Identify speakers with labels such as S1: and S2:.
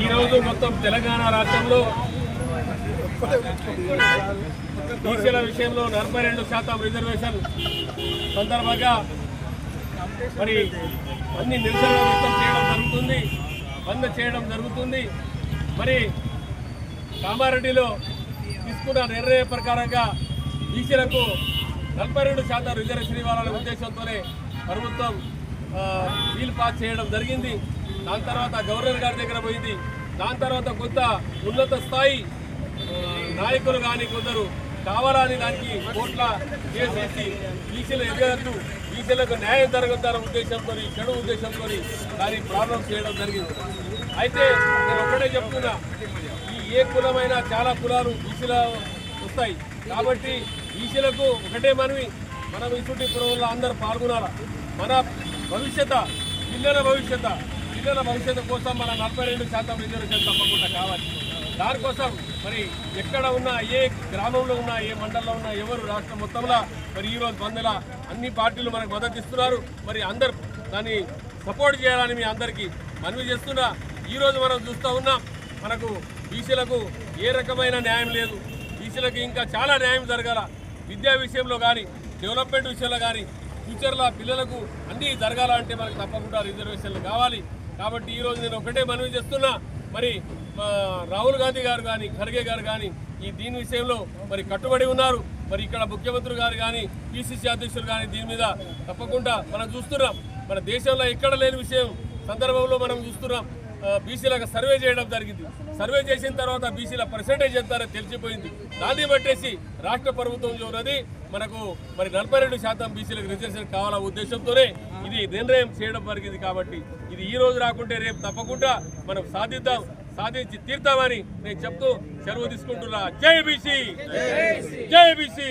S1: ఈరోజు మొత్తం తెలంగాణ రాష్ట్రంలో బీసీల విషయంలో నలభై రెండు శాతం రిజర్వేషన్. సందర్భంగా మరి అన్ని నిరసన వ్యక్తం చేయడం జరుగుతుంది. బంద్ చేయడం జరుగుతుంది. మరి కామారెడ్డిలో తీసుకున్న నిర్ణయం ప్రకారంగా బీసీలకు నలభై రెండు శాతం రిజర్వేషన్ ఇవ్వాలనే ఉద్దేశంతోనే ప్రభుత్వం వీల్ బిల్ పాస్ చేయడం జరిగింది. దాని తర్వాత గవర్నర్ గారి దగ్గర పోయింది. దాని తర్వాత కొంత ఉన్నత స్థాయి నాయకులు కానీ కొందరు కావాలని దానికి కోట్ల కేసేసి బీసీలు ఎదగద్దు బీసీలకు న్యాయం జరగద్దన్న ఉద్దేశంతో చెడు ఉద్దేశంతో దాన్ని ప్రారంభం చేయడం జరిగింది. అయితే నేను ఒక్కడే చెప్తున్నా ఈ ఏ కులమైనా చాలా కులాలు బీసీల వస్తాయి. కాబట్టి బీసీలకు ఒకటే మనవి మనం ఇటువంటి పురంలో అందరూ పాల్గొనాలా? మన భవిష్యత్ పిల్లల భవిష్యత్ పిల్లల భవిష్యత్తు కోసం మన నలభై రెండు శాతం రిజర్వేషన్ తప్పకుండా కావాలి. దానికోసం మరి ఎక్కడ ఉన్నా ఏ గ్రామంలో ఉన్నా ఏ మండలంలో ఉన్నా ఎవరు రాష్ట్రం మొత్తంలో మరి ఈరోజు బంద్ల అన్ని పార్టీలు మనకు మద్దతు ఇస్తున్నారు. మరి అందరు దాన్ని సపోర్ట్ చేయాలని మీ అందరికీ మనవి చేస్తున్నా. ఈరోజు మనం చూస్తూ ఉన్నాం మనకు బీసీలకు ఏ రకమైన న్యాయం లేదు. బీసీలకు ఇంకా చాలా న్యాయం జరగాల. విద్యా విషయంలో కానీ డెవలప్మెంట్ విషయంలో కానీ ఫ్యూచర్లో పిల్లలకు అన్నీ జరగాలంటే మనకు తప్పకుండా రిజర్వేషన్లు కావాలి. కాబట్టి ఈరోజు నేను ఒకటే మనవి చేస్తున్నా. మరి రాహుల్ గాంధీ గారు కానీ ఖర్గే గారు కానీ ఈ దీని విషయంలో మరి కట్టుబడి ఉన్నారు. మరి ఇక్కడ ముఖ్యమంత్రి గారు కానీ పిసిసి అధ్యక్షులు కానీ దీని మీద తప్పకుండా మనం చూస్తున్నాం. మన దేశంలో ఎక్కడ లేని విషయం సందర్భంలో మనం చూస్తున్నాం. బీసీలకు సర్వే చేయడం జరిగింది. సర్వే చేసిన తర్వాత బీసీల పర్సెంటేజ్ ఎంత తెలిసిపోయింది. దాన్ని బట్టేసి రాష్ట్ర ప్రభుత్వం చూడది. మనకు మరి నలభై రెండు శాతం బీసీలకు రిజర్వేషన్ కావాలనే ఉద్దేశంతోనే ఇది నిర్ణయం చేయడం జరిగింది కాబట్టి ఇది ఈ రోజు రాకుంటే రేపు తప్పకుండా మనం సాధిద్దాం సాధించి తీర్తామని నేను చెప్తూ సెలవు తీసుకుంటున్నా. జై బీసీ జై బీసీ